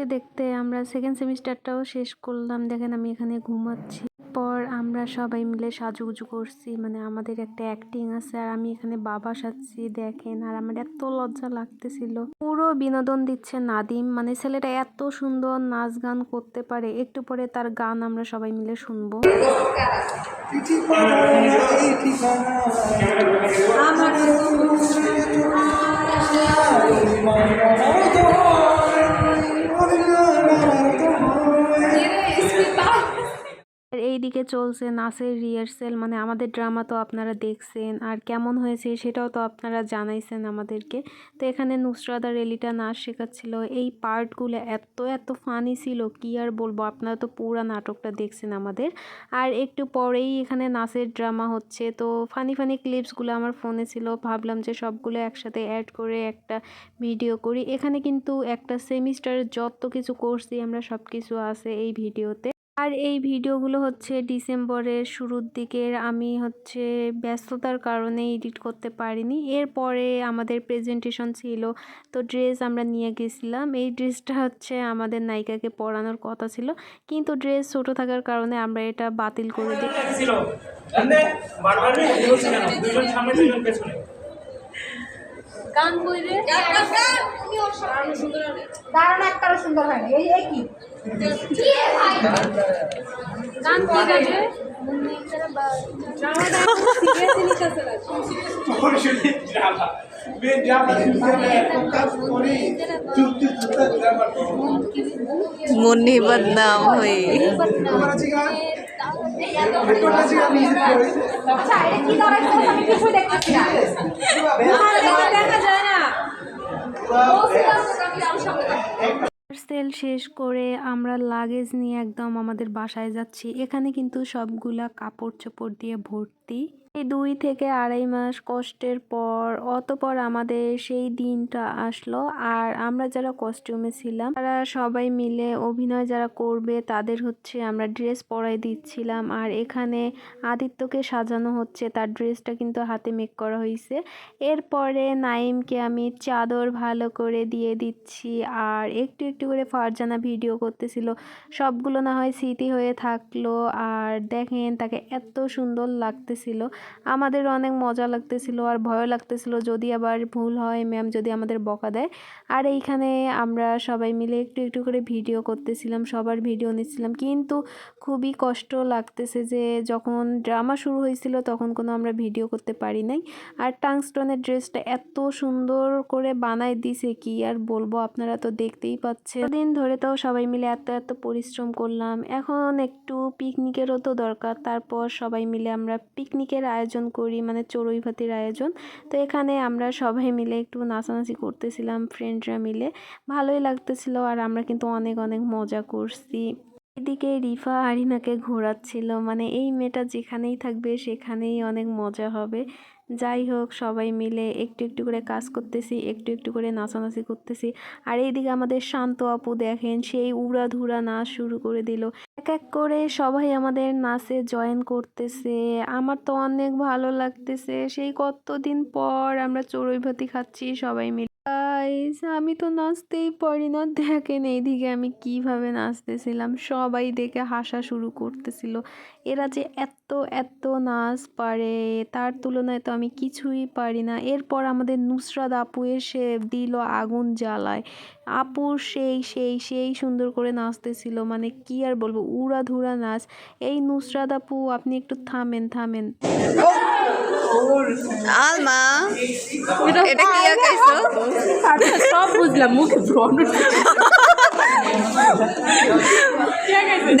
দেখতে দেখতে আমরা সেকেন্ড সেমিস্টারটাও শেষ করলাম। দেখেন আমি এখানে ঘুমাচ্ছি। পর আমরা সবাই মিলে সাজুগুজু করছি। মানে আমাদের একটা অ্যাক্টিং আছে আর আমি এখানে বাবা সাজছি, দেখেন। আর আমার এত লজ্জা লাগতেছিল। পুরো বিনোদন দিচ্ছে নাদিম। মানে ছেলেটা এত সুন্দর নাচ গান করতে পারে। একটু পরে তার গান আমরা সবাই মিলে শুনব। এইদিকে চলছে নাচের রিহার্সেল মানে আমাদের ড্রামা তো আপনারা দেখছেন। আর কেমন হয়েছে সেটাও তো আপনারা জানাইছেন আমাদেরকে। তো এখানে নুসরাত আর এলিটা নাচ শেখাচ্ছিল। এই পার্টগুলো এত এত ফানি ছিল, কি আর বলব? আপনারা তো পুরা নাটকটা দেখছেন আমাদের। আর একটু পরেই এখানে নাচের ড্রামা হচ্ছে। তো ফানি ফানি ক্লিপসগুলো আমার ফোনে ছিল। ভাবলাম যে সবগুলো একসাথে অ্যাড করে একটা ভিডিও করি। এখানে কিন্তু একটা সেমিস্টারের যত কিছু করছি আমরা সব কিছু আছে এই ভিডিওতে আর এই ভিডিওগুলো হচ্ছে ডিসেম্বরের শুরুর দিকের। আমি হচ্ছে ব্যস্ততার কারণে এডিট করতে পারিনি। এরপরে আমাদের প্রেজেন্টেশন ছিল, তো ড্রেস আমরা নিয়ে গেছিলাম। এই ড্রেসটা হচ্ছে আমাদের নায়িকাকে পরানোর কথা ছিল। কিন্তু ড্রেস ছোট থাকার কারণে আমরা এটা বাতিল করে দিই। গান বই রে। দারুণ একটারও সুন্দর হয়। না এই একই গান বই মুন্নি বদনাম হয়ে। আচ্ছা এটা কি আমি কিছুই দেখতেছি না দেখা যায় না সেল শেষ করে আমরা লাগেজ নিয়ে একদম আমাদের বাসায় যাচ্ছি। এখানে কিন্তু সবগুলা কাপড় চোপড় দিয়ে ভর্তি। এই দুই থেকে আড়াই মাস কষ্টের পর অতপর আমাদের সেই দিনটা আসলো। আর আমরা যারা কস্টিউমে ছিলাম, তারা সবাই মিলে অভিনয় যারা করবে তাদের হচ্ছে আমরা ড্রেস পরাই দিচ্ছিলাম। আর এখানে আদিত্যকে সাজানো হচ্ছে, তার ড্রেসটা কিন্তু হাতে মেক করা হয়েছে এরপরে নাইমকে আমি চাদর ভালো করে দিয়ে দিচ্ছি। আর একটু একটু করে ফারজানা ভিডিও করতেছিল। সবগুলো না হয় স্মৃতি হয়ে থাকল। আর দেখেন তাকে এত সুন্দর লাগতেছিল। আমাদের অনেক মজা লাগতেছিল আর ভয়ও লাগতেছিল যদি আবার ভুল হয় ম্যাম যদি আমাদের বকা দেয়। আর এইখানে আমরা সবাই মিলে একটু একটু করে ভিডিও করতেছিলাম, সবার ভিডিও নিচ্ছিলাম। কিন্তু খুবই কষ্ট লাগতেছে যে যখন ড্রামা শুরু হয়েছিল তখন কোনো আমরা ভিডিও করতে পারি নাই। আর টাংস্টনের ড্রেসটা এত সুন্দর করে বানাই দিছে কি আর বলব, আপনারা তো দেখতেই পাচ্ছেন। দিন ধরে তো সবাই মিলে এত এত পরিশ্রম করলাম। এখন একটু পিকনিকেরও তো দরকার, তারপর সবাই মিলে আমরা পিকনিকের আয়োজন করি মানে চড়ুই ভাতির আয়োজন। তো এখানে আমরা সবাই মিলে একটু নাচানাচি করতেছিলাম ফ্রেন্ডরা মিলে। ভালোই লাগতেছিল আর আমরা কিন্তু অনেক অনেক মজা করছি। এদিকে রিফা আরিনাকে ঘোরাচ্ছিল। মানে এই মেয়েটা যেখানেই থাকবে সেখানেই অনেক মজা হবে। যাই হোক, সবাই মিলে একটু একটু করে কাজ করতেছি, একটু একটু করে নাচানাচি করতেছি। আর এইদিকে আমাদের শান্ত আপু দেখেন, সেই উড়াধুরা নাচ শুরু করে দিল। এক এক করে সবাই আমাদের নাচে জয়েন করতেছে। আমার তো অনেক ভালো লাগতেছে। সেই কতদিন পর আমরা চড়ুই ভাতি খাচ্ছি, সবাই মিলে। গাইস আমি তো নাচতেই পারি না দেখেন এইদিকে আমি কীভাবে নাচতেছিলাম। সবাই দেখে হাসা শুরু করতেছিল। এরা যে এত এত নাচ পারে, তার তুলনায় তো আমি কিছুই পারি না এরপর আমাদের নুসরাত আপু এসে দিল আগুন জ্বালায়। আপুর সেই সেই সেই সুন্দর করে নাচতেছিল। মানে কি আর বলব উড়া ধুরা নাচ। এই নুসরাত আপু, আপনি একটু থামেন থামেন। আলমা, এটা কি আঁকাইছো? সব বুঝলাম মুখে ব্রণ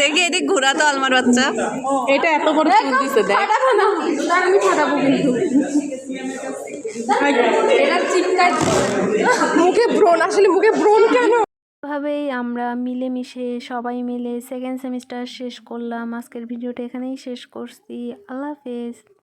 দেখি এদিক ঘোরা তো আলমার বাচ্চা। এটা এত বড় চুল দিছে দেখ। আমি ফাটাবো কিন্তু। মুখে ব্রণ আসলে মুখে ব্রণ কেন? এভাবেই আমরা মিলেমিশে সবাই মিলে সেকেন্ড সেমিস্টার শেষ করলাম। আজকের ভিডিওটা এখানেই শেষ করছি। আল্লাহ হাফেজ।